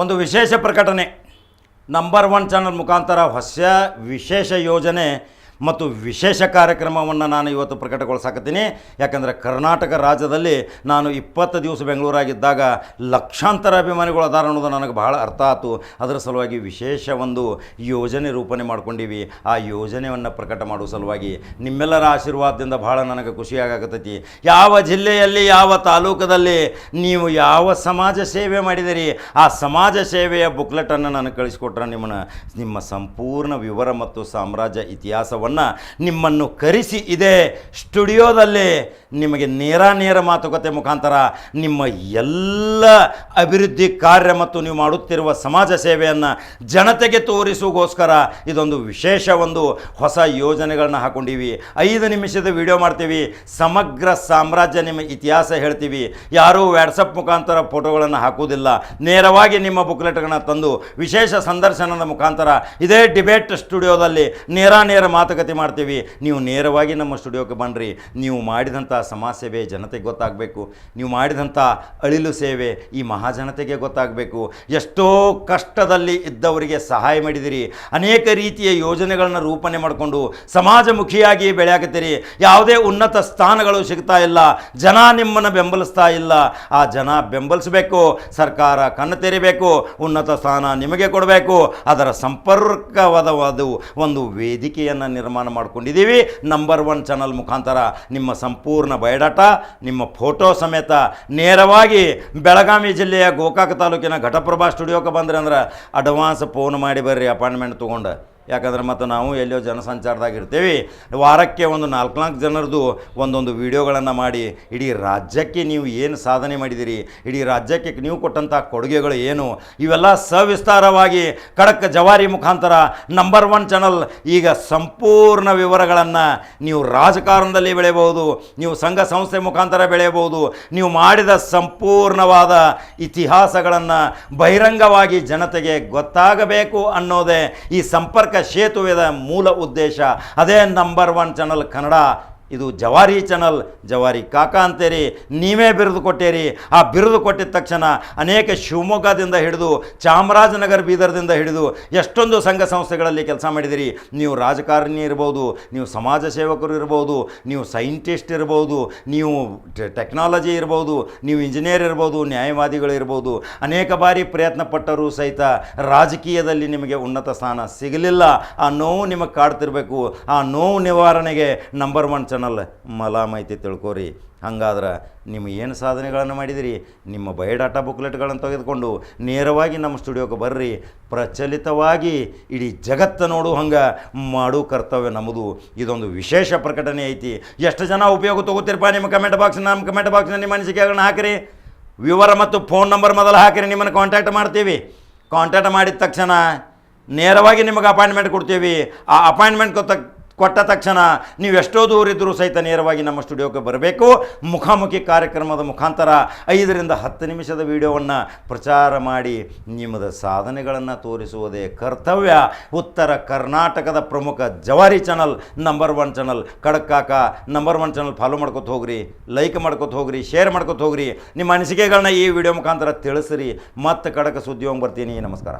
ಒಂದು ವಿಶೇಷ ಪ್ರಕಟಣೆ. ನಂಬರ್ ಒನ್ ಚಾನಲ್ ಮುಖಾಂತರ ಹೊಸ ವಿಶೇಷ ಯೋಜನೆ ಮತ್ತು ವಿಶೇಷ ಕಾರ್ಯಕ್ರಮವನ್ನು ನಾನು ಇವತ್ತು ಪ್ರಕಟಗೊಳಿಸಾಕತ್ತೀನಿ. ಯಾಕಂದರೆ ಕರ್ನಾಟಕ ರಾಜ್ಯದಲ್ಲಿ ನಾನು ಇಪ್ಪತ್ತು ದಿವಸ ಬೆಂಗಳೂರಾಗಿದ್ದಾಗ ಲಕ್ಷಾಂತರ ಅಭಿಮಾನಿಗಳು ಅದಾರ ಅನ್ನೋದು ನನಗೆ ಬಹಳ ಅರ್ಥ ಆಯಿತು. ಅದರ ಸಲುವಾಗಿ ವಿಶೇಷ ಒಂದು ಯೋಜನೆ ರೂಪಣೆ ಮಾಡ್ಕೊಂಡಿವಿ. ಆ ಯೋಜನೆಯನ್ನು ಪ್ರಕಟ ಮಾಡುವ ಸಲುವಾಗಿ ನಿಮ್ಮೆಲ್ಲರ ಆಶೀರ್ವಾದದಿಂದ ಬಹಳ ನನಗೆ ಖುಷಿಯಾಗತೈತಿ ಯಾವ ಜಿಲ್ಲೆಯಲ್ಲಿ, ಯಾವ ತಾಲೂಕದಲ್ಲಿ ನೀವು ಯಾವ ಸಮಾಜ ಸೇವೆ ಮಾಡಿದಿರಿ, ಆ ಸಮಾಜ ಸೇವೆಯ ಬುಕ್ಲೆಟನ್ನು ನನಗೆ ಕಳಿಸಿಕೊಟ್ರೆ ನಿಮ್ಮನ್ನು ನಿಮ್ಮ ಸಂಪೂರ್ಣ ವಿವರ ಮತ್ತು ಸಾಮ್ರಾಜ್ಯ ಇತಿಹಾಸವನ್ನು ನಿಮ್ಮನ್ನು ಕರೆಸಿ ಇದೆ. ಸ್ಟುಡಿಯೋದಲ್ಲಿ ನಿಮಗೆ ನೇರ ನೇರ ಮಾತುಕತೆ ಮುಖಾಂತರ ನಿಮ್ಮ ಎಲ್ಲ ಅಭಿವೃದ್ಧಿ ಕಾರ್ಯ ಮತ್ತು ನೀವು ಮಾಡುತ್ತಿರುವ ಸಮಾಜ ಸೇವೆಯನ್ನು ಜನತೆಗೆ ತೋರಿಸುವಗೋಸ್ಕರ ಇದೊಂದು ವಿಶೇಷ ಒಂದು ಹೊಸ ಯೋಜನೆಗಳನ್ನ ಹಾಕೊಂಡಿವಿ. ಐದು ನಿಮಿಷದ ವಿಡಿಯೋ ಮಾಡ್ತೀವಿ. ಸಮಗ್ರ ಸಾಮ್ರಾಜ್ಯ ನಿಮ್ಮ ಇತಿಹಾಸ ಹೇಳ್ತೀವಿ. ಯಾರೂ ವ್ಯಾಟ್ಸಪ್ ಮುಖಾಂತರ ಫೋಟೋಗಳನ್ನು ಹಾಕುವುದಿಲ್ಲ. ನೇರವಾಗಿ ನಿಮ್ಮ ಬುಕ್ಲೆಟ್ಗಳನ್ನ ತಂದು ವಿಶೇಷ ಸಂದರ್ಶನದ ಮುಖಾಂತರ ಇದೇ ಡಿಬೇಟ್ ಸ್ಟುಡಿಯೋದಲ್ಲಿ ನೇರ ನೇರ ಮಾತುಕತೆ ಮಾಡ್ತೀವಿ. ನೀವು ನೇರವಾಗಿ ನಮ್ಮ ಸ್ಟುಡಿಯೋಕ್ಕೆ ಬನ್ನಿರಿ ನೀವು ಮಾಡಿದಂಥ ಸಮಾಜ ಸೇವೆ ಜನತೆಗೆ ಗೊತ್ತಾಗಬೇಕು. ನೀವು ಮಾಡಿದಂಥ ಅಳಿಲು ಸೇವೆ ಈ ಮಹಾಜನತೆಗೆ ಗೊತ್ತಾಗಬೇಕು. ಎಷ್ಟೋ ಕಷ್ಟದಲ್ಲಿ ಇದ್ದವರಿಗೆ ಸಹಾಯ ಮಾಡಿದಿರಿ. ಅನೇಕ ರೀತಿಯ ಯೋಜನೆಗಳನ್ನು ರೂಪಣೆ ಮಾಡಿಕೊಂಡು ಸಮಾಜಮುಖಿಯಾಗಿ ಬೆಳೆಯಾಕತ್ತೀರಿ. ಯಾವುದೇ ಉನ್ನತ ಸ್ಥಾನಗಳು ಸಿಗ್ತಾ ಇಲ್ಲ. ಜನ ನಿಮ್ಮನ್ನು ಬೆಂಬಲಿಸ್ತಾ ಇಲ್ಲ. ಆ ಜನ ಬೆಂಬಲಿಸಬೇಕು. ಸರ್ಕಾರ ಕಣ್ಣು ತೆರಿಬೇಕು. ಉನ್ನತ ಸ್ಥಾನ ನಿಮಗೆ ಕೊಡಬೇಕು. ಅದರ ಸಂಪರ್ಕವಾದ ಒಂದು ವೇದಿಕೆಯನ್ನು ನಿರ್ಮಾಣ ಮಾಡ್ಕೊಂಡಿದ್ದೀವಿ. ನಂಬರ್ ಒನ್ ಚಾನಲ್ ಮುಖಾಂತರ ನಿಮ್ಮ ಸಂಪೂರ್ಣ ಬಯೋಡಾಟಾ, ನಿಮ್ಮ ಫೋಟೋ ಸಮೇತ ನೇರವಾಗಿ ಬೆಳಗಾವಿ ಜಿಲ್ಲೆಯ ಗೋಕಾಕ ತಾಲೂಕಿನ ಘಟಪ್ರಭಾ ಸ್ಟುಡಿಯೋಕ್ಕೆ ಬಂದ್ರಿ ಅಂದ್ರೆ ಅಡ್ವಾನ್ಸ್ ಫೋನ್ ಮಾಡಿ ಬರ್ರಿ ಅಪಾಯಿಂಟ್ಮೆಂಟ್ ತೊಗೊಂಡು. ಯಾಕಂದ್ರೆ ಮತ್ತು ನಾವು ಎಲ್ಲೋ ಜನಸಂಚಾರದಾಗ ಇರ್ತೀವಿ ವಾರಕ್ಕೆ ಒಂದು ನಾಲ್ಕು ನಾಲ್ಕು ಜನರದು ಒಂದೊಂದು ವಿಡಿಯೋಗಳನ್ನು ಮಾಡಿ, ಇಡೀ ರಾಜ್ಯಕ್ಕೆ ನೀವು ಏನು ಸಾಧನೆ ಮಾಡಿದಿರಿ, ಇಡೀ ರಾಜ್ಯಕ್ಕೆ ನೀವು ಕೊಟ್ಟಂಥ ಕೊಡುಗೆಗಳು ಏನು? ಇವೆಲ್ಲ ಸವಿಸ್ತಾರವಾಗಿ ಖಡಕ್ ಜವಾರಿ ಮುಖಾಂತರ ನಂಬರ್ ಒನ್ ಚಾನಲ್ ಈಗ ಸಂಪೂರ್ಣ ವಿವರಗಳನ್ನು ನೀವು ರಾಜಕಾರಣದಲ್ಲಿ ಬೆಳೆಯಬಹುದು, ನೀವು ಸಂಘ ಸಂಸ್ಥೆ ಮುಖಾಂತರ ಬೆಳೆಯಬಹುದು, ನೀವು ಮಾಡಿದ ಸಂಪೂರ್ಣವಾದ ಇತಿಹಾಸಗಳನ್ನು ಬಹಿರಂಗವಾಗಿ ಜನತೆಗೆ ಗೊತ್ತಾಗಬೇಕು ಅನ್ನೋದೇ ಈ ಸಂಪರ್ಕ ಸೇತುವೆದ ಮೂಲ ಉದ್ದೇಶ. ಅದೇ ನಂಬರ್ ಒನ್ ಚಾನಲ್ ಕನ್ನಡ. ಇದು ಜವಾರಿ ಚಾನಲ್ ಜವಾರಿ ಕಾಕ ಅಂತೀರಿ. ನೀವೇ ಬಿರುದು ಕೊಟ್ಟೇರಿ. ಆ ಬಿರುದು ಕೊಟ್ಟಿದ ತಕ್ಷಣ ಅನೇಕ ಶಿವಮೊಗ್ಗದಿಂದ ಹಿಡಿದು ಚಾಮರಾಜನಗರ ಬೀದರ್ದಿಂದ ಹಿಡಿದು ಎಷ್ಟೊಂದು ಸಂಘ ಸಂಸ್ಥೆಗಳಲ್ಲಿ ಕೆಲಸ ಮಾಡಿದಿರಿ. ನೀವು ರಾಜಕಾರಣಿ ಇರ್ಬೋದು, ನೀವು ಸಮಾಜ ಸೇವಕರು ಇರ್ಬೋದು, ನೀವು ಸೈಂಟಿಸ್ಟ್ ಇರ್ಬೋದು, ನೀವು ಟೆಕ್ನಾಲಜಿ ಇರ್ಬೋದು, ನೀವು ಇಂಜಿನಿಯರ್ ಇರ್ಬೋದು, ನ್ಯಾಯವಾದಿಗಳು ಇರ್ಬೋದು. ಅನೇಕ ಬಾರಿ ಪ್ರಯತ್ನ ಪಟ್ಟರೂ ಸಹಿತ ರಾಜಕೀಯದಲ್ಲಿ ನಿಮಗೆ ಉನ್ನತ ಸ್ಥಾನ ಸಿಗಲಿಲ್ಲ. ಆ ನೋವು ನಿಮಗೆ ಕಾಡ್ತಿರಬೇಕು. ಆ ನೋವು ನಿವಾರಣೆಗೆ ನಂಬರ್ ಒನ್ ಚಾನಲ್ ಮಲಾಮೈತಿ ತಿಳ್ಕೊರಿ. ಹಂಗಾದ್ರೆ ನಿಮ್ಮ ಏನು ಸಾಧನೆಗಳನ್ನು ಮಾಡಿದಿರಿ? ನಿಮ್ಮ ಬಯೋಡಾಟಾ ಬುಕ್ಲೆಟ್ಗಳನ್ನು ತೆಗೆದುಕೊಂಡು ನೇರವಾಗಿ ನಮ್ಮ ಸ್ಟುಡಿಯೋಕ್ಕೆ ಬರ್ರಿ. ಪ್ರಚಲಿತವಾಗಿ ಇಡೀ ಜಗತ್ತು ನೋಡು ಹಂಗೆ. ಮಾಡು ಕರ್ತವ್ಯ ನಮ್ಮದು ಇದೊಂದು ವಿಶೇಷ ಪ್ರಕಟಣೆ ಐತಿ. ಎಷ್ಟು ಜನ ಉಪಯೋಗ ತಗೋತೀರಪ್ಪ ನಿಮ್ಮ ಕಮೆಂಟ್ ಬಾಕ್ಸ್ ನಮ್ಮ ಕಮೆಂಟ್ ಬಾಕ್ಸ್ನ ನಿಮ್ಮ ಅನಿಸಿಕೆಗಳನ್ನ ಹಾಕಿರಿ. ವಿವರ ಮತ್ತು ಫೋನ್ ನಂಬರ್ ಮೊದಲು ಹಾಕಿರಿ. ನಿಮ್ಮನ್ನು ಕಾಂಟ್ಯಾಕ್ಟ್ ಮಾಡ್ತೀವಿ. ಕಾಂಟ್ಯಾಕ್ಟ್ ಮಾಡಿದ ತಕ್ಷಣ ನೇರವಾಗಿ ನಿಮಗೆ ಅಪಾಯಿಂಟ್ಮೆಂಟ್ ಕೊಡ್ತೀವಿ. ಆ ಅಪಾಯಿಂಟ್ಮೆಂಟ್ ಕೊತ್ತ ಕೊಟ್ಟ ತಕ್ಷಣ ನೀವು ಎಷ್ಟೋ ದೂರ ಇದ್ದರೂ ಸಹಿತ ನೇರವಾಗಿ ನಮ್ಮ ಸ್ಟುಡಿಯೋಕ್ಕೆ ಬರಬೇಕು. ಮುಖಾಮುಖಿ ಕಾರ್ಯಕ್ರಮದ ಮುಖಾಂತರ ಐದರಿಂದ ಹತ್ತು ನಿಮಿಷದ ವಿಡಿಯೋವನ್ನು ಪ್ರಚಾರ ಮಾಡಿ ನಿಮ್ಮದ ಸಾಧನೆಗಳನ್ನು ತೋರಿಸುವುದೇ ಕರ್ತವ್ಯ. ಉತ್ತರ ಕರ್ನಾಟಕದ ಪ್ರಮುಖ ಜವಾರಿ ಚಾನಲ್ ನಂಬರ್ ಒನ್ ಚಾನಲ್. ಕಡಕ್ಕಾಕ ನಂಬರ್ ಒನ್ ಚಾನಲ್ ಫಾಲೋ ಮಾಡ್ಕೊತ ಹೋಗ್ರಿ ಲೈಕ್ ಮಾಡ್ಕೊತ ಹೋಗ್ರಿ ಶೇರ್ ಮಾಡ್ಕೊತ ಹೋಗ್ರಿ. ನಿಮ್ಮ ಅನಿಸಿಕೆಗಳನ್ನ ಈ ವಿಡಿಯೋ ಮುಖಾಂತರ ತಿಳಿಸ್ರಿ. ಮತ್ತೆ ಕಡಕ ಸುದ್ದಿ ಹೋಗಿ ಬರ್ತೀನಿ. ನಮಸ್ಕಾರ.